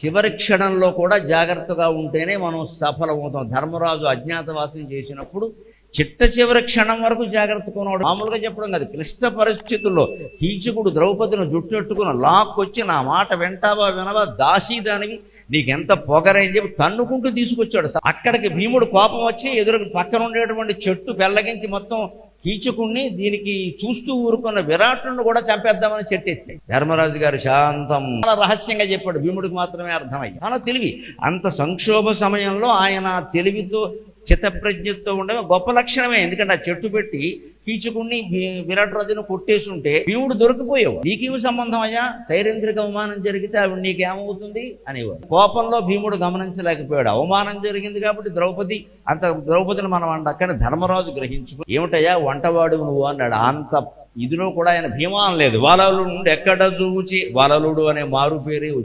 చివరి క్షణంలో కూడా జాగ్రత్తగా ఉంటేనే మనం సఫలమవుతాం. ధర్మరాజు అజ్ఞాతవాసం చేసినప్పుడు చిట్ట చివరి క్షణం వరకు జాగ్రత్త కొనవాడు మామూలుగా చెప్పడం కాదు. క్లిష్ట పరిస్థితుల్లో కీచకుడు ద్రౌపదిని జుట్టెట్టుకుని లాక్కొచ్చి నా మాట వింటావా వినవా దాసీదానివి నీకెంత పొగరని చెప్పి తన్నుకుంటూ తీసుకొచ్చాడు. అక్కడికి భీముడు కోపం వచ్చి ఎదురు పక్కన ఉండేటువంటి చెట్టు పెళ్ళగించి మొత్తం కీచకుణ్ణి దీనికి చూస్తూ ఊరుకున్న విరాటును కూడా చంపేద్దామని చెట్టెత్తి ధర్మరాజు గారు శాంతం. చాలా రహస్యంగా చెప్పాడు. భీముడికి మాత్రమే అర్థమయ్యి చాలా తెలివి. అంత సంక్షోభ సమయంలో ఆయన తెలివితో చిత్తప్రజ్ఞతో ఉండడం గొప్ప లక్షణమే. ఎందుకంటే ఆ చెట్టు పెట్టి కీచుకుని విరాట్ రాజును కొట్టేసి ఉంటే భీముడు దొరికిపోయావు నీకేమి సంబంధం అయ్యా? సైరేంద్రిక అవమానం జరిగితే ఆవిడ నీకేమవుతుంది? అనేవాడు. కోపంలో భీముడు గమనించలేకపోయాడు. అవమానం జరిగింది కాబట్టి ద్రౌపది అంత ద్రౌపదిని మనం అండ కానీ ధర్మరాజు గ్రహించుకో ఏమిటయ్యా? వంటవాడు నువ్వు? అన్నాడు. అంత ఇదిలో కూడా ఆయన భీమా లేదు. వాలలుడు ఎక్కడ చూచి వాలలుడు అనే మారు పేరే